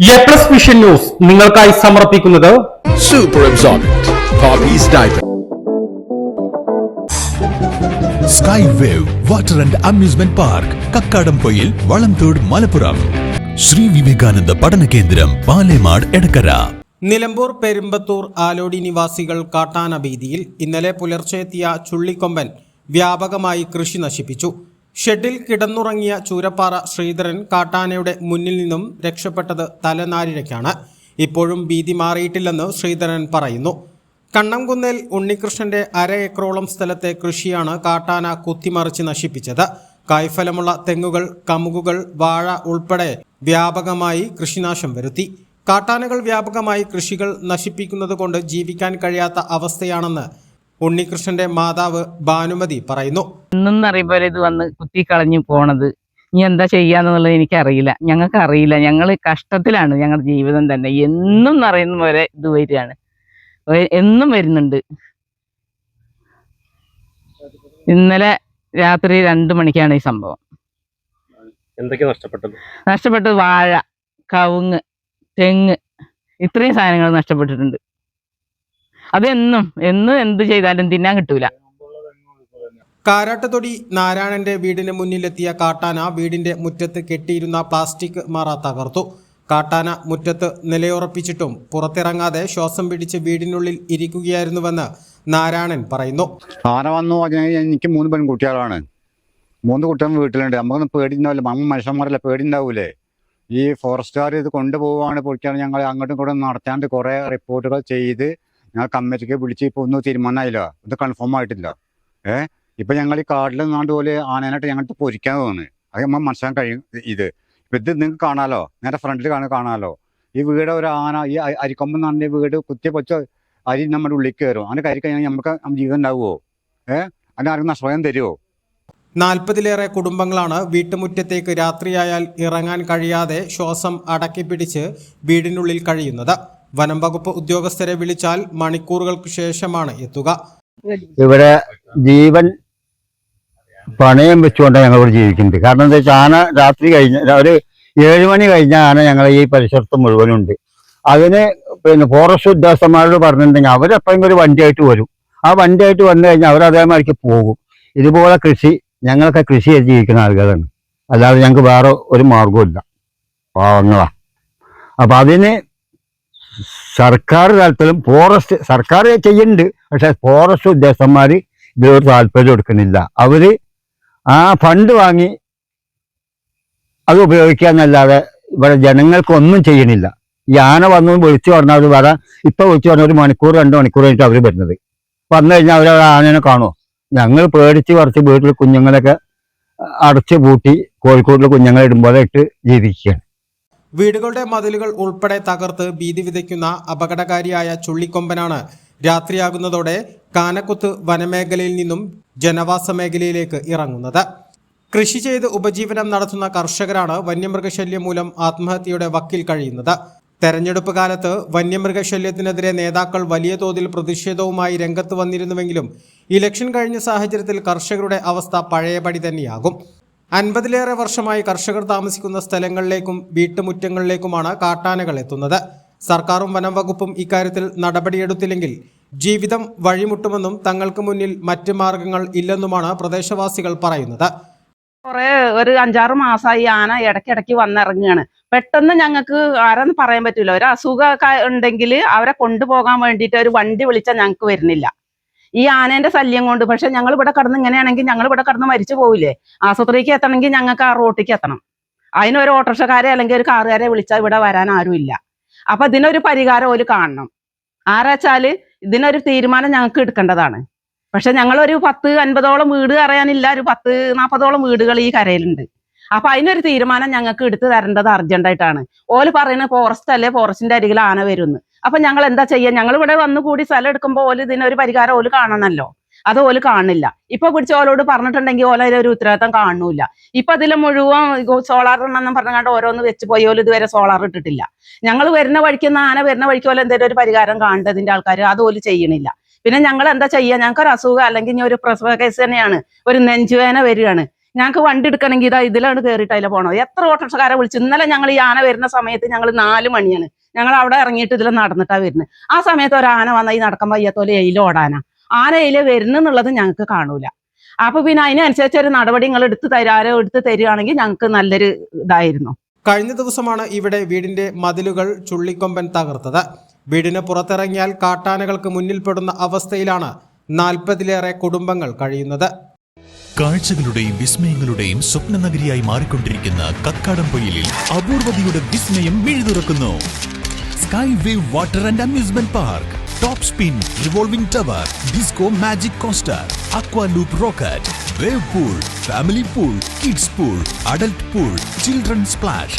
A plus vision news നിങ്ങൾക്കായി സമർപ്പിക്കുന്നത് Super absorbent. Poppy's diaper. Sky wave water and amusement park Kakkadampoyil Valamthode Malappuram Sree Vivekananda പഠന കേന്ദ്രം പാലേമാട് എടക്കര നിലമ്പൂർ പെരുമ്പത്തൂർ ആലോടി നിവാസികൾ കാട്ടാന ഭീതിയിൽ ഇന്നലെ പുലർച്ചെത്തിയ ചുള്ളിക്കൊമ്പൻ വ്യാപകമായി കൃഷി നശിപ്പിച്ചു ഷെഡിൽ കിടന്നുറങ്ങിയ ചൂരപ്പാറ ശ്രീധരൻ കാട്ടാനയുടെ മുന്നിൽ നിന്നും രക്ഷപ്പെട്ടത് തലനാരിഴയ്ക്കാണ്. ഇപ്പോഴും ഭീതി മാറിയിട്ടില്ലെന്ന് ശ്രീധരൻ പറയുന്നു. കണ്ണംകുന്നേൽ ഉണ്ണികൃഷ്ണന്റെ അര ഏക്കറോളം സ്ഥലത്തെ കൃഷിയാണ് കാട്ടാന കുത്തിമറിച്ച് നശിപ്പിച്ചത്. കായ്ഫലമുള്ള തെങ്ങുകൾ കമുകുകൾ വാഴ ഉൾപ്പെടെ വ്യാപകമായി കൃഷിനാശം വരുത്തി. കാട്ടാനകൾ വ്യാപകമായി കൃഷികൾ നശിപ്പിക്കുന്നത് കൊണ്ട് ജീവിക്കാൻ കഴിയാത്ത അവസ്ഥയാണെന്ന് ഉണ്ണികൃഷ്ണന്റെ മാതാവ് ഭാനുമതി പറയുന്നു. എന്നും അറിയുമ്പോൾ ഇത് വന്ന് കുത്തിക്കളഞ്ഞു പോണത്. ഇനി എന്താ ചെയ്യാന്നുള്ളത് എനിക്കറിയില്ല. ഞങ്ങൾക്ക് അറിയില്ല ഞങ്ങൾ കഷ്ടത്തിലാണ് ഞങ്ങളുടെ ജീവിതം തന്നെ. എന്നും അറിയുന്ന പോലെ ഇത് വരികയാണ്. എന്നും വരുന്നുണ്ട്. ഇന്നലെ രാത്രി രണ്ടു മണിക്കാണ് ഈ സംഭവം. എന്തൊക്കെ നഷ്ടപ്പെട്ടത്? നഷ്ടപ്പെട്ടത് വാഴ കവുങ്ങ് തെങ്ങ്. ഇത്രയും സാധനങ്ങൾ നഷ്ടപ്പെട്ടിട്ടുണ്ട്. അതെന്നും എന്ന് എന്ത് ചെയ്താലും തിന്നാൻ കിട്ടൂല. കാരാട്ടത്തൊടി നാരായണന്റെ വീടിന് മുന്നിലെത്തിയ കാട്ടാന വീടിന്റെ മുറ്റത്ത് കെട്ടിയിരുന്ന പ്ലാസ്റ്റിക് മറ തകർത്തു. കാട്ടാന മുറ്റത്ത് നിലയുറപ്പിച്ചിട്ടും പുറത്തിറങ്ങാതെ ശ്വാസം പിടിച്ച് വീടിനുള്ളിൽ ഇരിക്കുകയായിരുന്നുവെന്ന് നാരായണൻ പറയുന്നു. ആന വന്നു പറഞ്ഞാൽ എനിക്ക് മൂന്ന് പെൺകുട്ടികളാണ്. മൂന്ന് കുട്ടികൾ വീട്ടിലുണ്ട്. നമുക്കൊന്നും പേടിണ്ടാവില്ല നമ്മ മനുഷ്യന്മാരല്ല പേടിണ്ടാവൂലേ ഈ ഫോറസ്റ്റുകാർ ഇത് കൊണ്ടുപോവാണ് പൊളിക്കാണ് ഞങ്ങൾ അങ്ങോട്ടും ഇങ്ങോട്ടും നടത്താണ്ട് കുറേ റിപ്പോർട്ടുകൾ ചെയ്ത് ഞങ്ങൾ കമ്മിറ്റിക്ക് വിളിച്ച് ഇപ്പോൾ ഒന്നും തീരുമാനമായില്ല. ഇത് കൺഫേം ആയിട്ടില്ല. ഏ? ഇപ്പം ഞങ്ങൾ ഈ കാട്ടിൽ നിന്നാണ്ട് പോലെ ആനേനായിട്ട് ഞങ്ങൾക്ക് പൊരിക്കാൻ തോന്നുന്നു. അത് നമ്മൾ മനസ്സിലാക്കാൻ കഴിയും ഇത്. ഇപ്പം ഇത് നിങ്ങൾക്ക് കാണാലോ? നേരെ ഫ്രണ്ടിൽ കാണാൻ കാണാലോ? ഈ വീട് ഒരു ആന ഈ അരിക്കൊമ്പ് എന്ന് പറഞ്ഞ വീട് കുത്തിയ പൊച്ച അരി നമ്മുടെ ഉള്ളിൽ കയറും അങ്ങനെ കയറി കഴിഞ്ഞാൽ നമുക്ക് ജീവിതം ഉണ്ടാവുമോ ഏഹ് അതിന് ആർക്കും നഷ്ടം തരുമോ നാൽപ്പതിലേറെ കുടുംബങ്ങളാണ് വീട്ടുമുറ്റത്തേക്ക് രാത്രിയായാൽ ഇറങ്ങാൻ കഴിയാതെ ശ്വാസം അടക്കിപ്പിടിച്ച് വീടിനുള്ളിൽ കഴിയുന്നത്. വനം വകുപ്പ് ഉദ്യോഗസ്ഥരെ വിളിച്ചാൽ മണിക്കൂറുകൾക്ക് ശേഷമാണ് എത്തുക. ഇവിടെ ജീവൻ പണയം വെച്ചുകൊണ്ടാണ് ഞങ്ങൾ ഇവിടെ ജീവിക്കുന്നത്. കാരണം എന്താ വെച്ചാൽ ആന രാത്രി കഴിഞ്ഞ ഒരു ഏഴ് മണി കഴിഞ്ഞ ആന ഞങ്ങൾ ഈ പരിസരത്ത് മുഴുവനുണ്ട്. അതിന് പിന്നെ ഫോറസ്റ്റ് ഉദ്യോഗസ്ഥന്മാരോട് പറഞ്ഞിട്ടുണ്ടെങ്കിൽ അവരെപ്പോഴും ഒരു വണ്ടിയായിട്ട് വരും. ആ വണ്ടിയായിട്ട് വന്നു കഴിഞ്ഞാൽ അവർ അതേമാതിരിക്ക് പോകും. ഇതുപോലെ കൃഷി ഞങ്ങളൊക്കെ കൃഷി ചെയ്ത് ജീവിക്കുന്ന ആളുകളാണ്. അല്ലാതെ ഞങ്ങൾക്ക് വേറെ ഒരു മാർഗവും പാവങ്ങളാ. അപ്പൊ അതിന് സർക്കാർ താല്പര്യം ഫോറസ്റ്റ് സർക്കാർ ചെയ്യുന്നുണ്ട്. പക്ഷെ ഫോറസ്റ്റ് ഉദ്യോഗസ്ഥന്മാർ ഇതിലൊരു താല്പര്യം എടുക്കുന്നില്ല അവർ ആ ഫണ്ട് വാങ്ങി അത് ഉപയോഗിക്കാന്നല്ലാതെ ഇവിടെ ജനങ്ങൾക്ക് ഒന്നും ചെയ്യണില്ല ഈ ആന വന്നു വിളിച്ചു പറഞ്ഞാൽ അവർ വരാൻ ഇപ്പൊ വിളിച്ചു പറഞ്ഞ ഒരു മണിക്കൂർ രണ്ട് മണിക്കൂർ കഴിഞ്ഞിട്ട് അവർ വരുന്നത്. വന്നു കഴിഞ്ഞാൽ അവർ ആനേനെ കാണുമോ ഞങ്ങൾ പേടിച്ച് കുറച്ച് വീട്ടിൽ കുഞ്ഞുങ്ങളൊക്കെ അടച്ചു പൂട്ടി കോഴിക്കോട്ടിൽ കുഞ്ഞുങ്ങളെ ഇടുമ്പോലെ ഇട്ട് ജീവിക്കുകയാണ്. വീടുകളുടെ മതിലുകൾ ഉൾപ്പെടെ തകർത്ത് ഭീതി വിതയ്ക്കുന്ന അപകടകാരിയായ ചുള്ളിക്കൊമ്പനാണ് രാത്രിയാകുന്നതോടെ കാനക്കുത്ത് വനമേഖലയിൽ നിന്നും ജനവാസ മേഖലയിലേക്ക് ഇറങ്ങുന്നത്. കൃഷി ചെയ്ത് ഉപജീവനം നടത്തുന്ന കർഷകരാണ് വന്യമൃഗശല്യം മൂലം ആത്മഹത്യയുടെ വക്കിൽ കഴിയുന്നത്. തെരഞ്ഞെടുപ്പ് കാലത്ത് വന്യമൃഗശല്യത്തിനെതിരെ നേതാക്കൾ വലിയ തോതിൽ പ്രതിഷേധവുമായി രംഗത്ത് വന്നിരുന്നുവെങ്കിലും ഇലക്ഷൻ കഴിഞ്ഞ സാഹചര്യത്തിൽ കർഷകരുടെ അവസ്ഥ പഴയപടി തന്നെയാകും. അൻപതിലേറെ വർഷമായി കർഷകർ താമസിക്കുന്ന സ്ഥലങ്ങളിലേക്കും വീട്ടുമുറ്റങ്ങളിലേക്കുമാണ് കാട്ടാനകൾ എത്തുന്നത്. സർക്കാരും വനം വകുപ്പും ഇക്കാര്യത്തിൽ നടപടിയെടുത്തില്ലെങ്കിൽ ജീവിതം വഴിമുട്ടുമെന്നും തങ്ങൾക്ക് മുന്നിൽ മറ്റ് മാർഗങ്ങൾ ഇല്ലെന്നുമാണ് പ്രദേശവാസികൾ പറയുന്നത്. കുറെ ഒരു അഞ്ചാറ് മാസമായി ആന ഇടയ്ക്കിടയ്ക്ക് വന്നിറങ്ങുകയാണ്. പെട്ടെന്ന് ഞങ്ങൾക്ക് ആരാന്ന് പറയാൻ പറ്റില്ല ഒരു അസുഖമൊക്കെ ഉണ്ടെങ്കിൽ അവരെ കൊണ്ടുപോകാൻ വേണ്ടിയിട്ട് ഒരു വണ്ടി വിളിച്ചാൽ ഞങ്ങൾക്ക് വരുന്നില്ല. ഈ ആനേന്റെ ശല്യം കൊണ്ട്. പക്ഷെ ഞങ്ങൾ ഇവിടെ കടന്ന് ഇങ്ങനെയാണെങ്കിൽ ഞങ്ങൾ ഇവിടെ കടന്ന് മരിച്ചു പോവില്ലേ? ആശുപത്രിക്ക് എത്തണമെങ്കിൽ ഞങ്ങൾക്ക് ആ റോട്ടിക്ക് എത്തണം. അതിനൊരു ഓട്ടോറിക്ഷക്കാരെ അല്ലെങ്കിൽ ഒരു കാറുകാരെ വിളിച്ചാൽ ഇവിടെ വരാൻ ആരുമില്ല അപ്പൊ ഇതിനൊരു പരിഹാരം ഒരു കാണണം. ആരാച്ചാൽ ഇതിനൊരു തീരുമാനം ഞങ്ങൾക്ക് എടുക്കേണ്ടതാണ്. പക്ഷെ ഒരു പത്ത് അൻപതോളം വീട് അറിയാനില്ല ഒരു പത്ത് നാൽപ്പതോളം വീടുകൾ ഈ കരയിലുണ്ട്. അപ്പൊ അതിനൊരു തീരുമാനം ഞങ്ങൾക്ക് എടുത്തു തരേണ്ടത് അർജന്റായിട്ടാണ് ഓൽ പറയുന്നത് ഫോറസ്റ്റ് അല്ലേ? ഫോറസ്റ്റിന്റെ അരികിൽ ആന വരുന്നു. അപ്പൊ ഞങ്ങൾ എന്താ ചെയ്യുക ഞങ്ങൾ ഇവിടെ വന്നു കൂടി സ്ഥലം എടുക്കുമ്പോൾ ഓൽ ഇതിനൊരു പരിഹാരം ഓൽ കാണണമല്ലോ അത് ഓൽ കാണില്ല. ഇപ്പൊ പിടിച്ച ഓലോട് പറഞ്ഞിട്ടുണ്ടെങ്കിൽ ഓല ഒരു ഉത്തരവാദിത്തം കാണൂല. ഇപ്പൊ അതിൽ മുഴുവൻ സോളാർ എണ്ണം പറഞ്ഞാണ്ട് ഓരോന്ന് വെച്ച് പോയി ഓൽ ഇതുവരെ സോളാർ ഇട്ടിട്ടില്ല. ഞങ്ങൾ വരുന്ന വഴിക്ക് ആന വരുന്ന വഴിക്ക് പോലെ എന്തെങ്കിലും ഒരു പരിഹാരം കാണേണ്ടതിന്റെ ആൾക്കാർ അത് ഓൽ ചെയ്യണില്ല. പിന്നെ ഞങ്ങൾ എന്താ ചെയ്യുക ഞങ്ങൾക്ക് ഒരു അസുഖം അല്ലെങ്കിൽ ഇനി ഒരു പ്രസവ കേസ് തന്നെയാണ്. ഒരു നെഞ്ചുവേന വരികയാണ്. ഞങ്ങൾക്ക് വണ്ടി എടുക്കണമെങ്കിൽ ഇതാ ഇതിലാണ് കയറിയിട്ട് അതിലെ പോണത്. എത്ര ഓട്ടോറിക്ഷക്കാരെ വിളിച്ചു? ഇന്നലെ ഞങ്ങൾ ഈ ആന വരുന്ന സമയത്ത് ഞങ്ങൾ നാല് മണിയാണ്. ഞങ്ങൾ അവിടെ ഇറങ്ങിയിട്ട് ഇതിൽ നടന്നിട്ടാ വരുന്നത് ആ സമയത്ത് ഒരു ആന വന്ന ഈ നടക്കാൻ വയ്യാത്തോലെ എയിൽ ഓടാനാ. ആന എയിൽ വരുന്നെന്നുള്ളത് ഞങ്ങൾക്ക് കാണൂല. അപ്പൊ പിന്നെ അതിനനുസരിച്ച് ഒരു നടപടി നിങ്ങൾ എടുത്ത് തരാരോ എടുത്ത് തരികയാണെങ്കിൽ ഞങ്ങൾക്ക് നല്ലൊരു ഇതായിരുന്നു. കഴിഞ്ഞ ദിവസമാണ് ഇവിടെ വീടിന്റെ മതിലുകൾ ചുള്ളിക്കൊമ്പൻ തകർത്തത്. വീടിന് പുറത്തിറങ്ങിയാൽ കാട്ടാനകൾക്ക് മുന്നിൽപ്പെടുന്ന അവസ്ഥയിലാണ് നാൽപ്പതിലേറെ കുടുംബങ്ങൾ കഴിയുന്നത്. കാഴ്ചകളുടെയും വിസ്മയങ്ങളുടെയും സ്വപ്ന നഗരിയായി മാറിക്കൊണ്ടിരിക്കുന്ന കക്കാടംപൊയിലിൽ അപൂർവതയുടെ വിസ്മയം മിഴുതുറക്കുന്നു. Skyway Water and Amusement Park, Top Spin Revolving Tower, Disco Magic Coaster, Aqua Loop Rocket, Wave Pool, Family Pool, Kids Pool, Adult Pool, Children's Splash,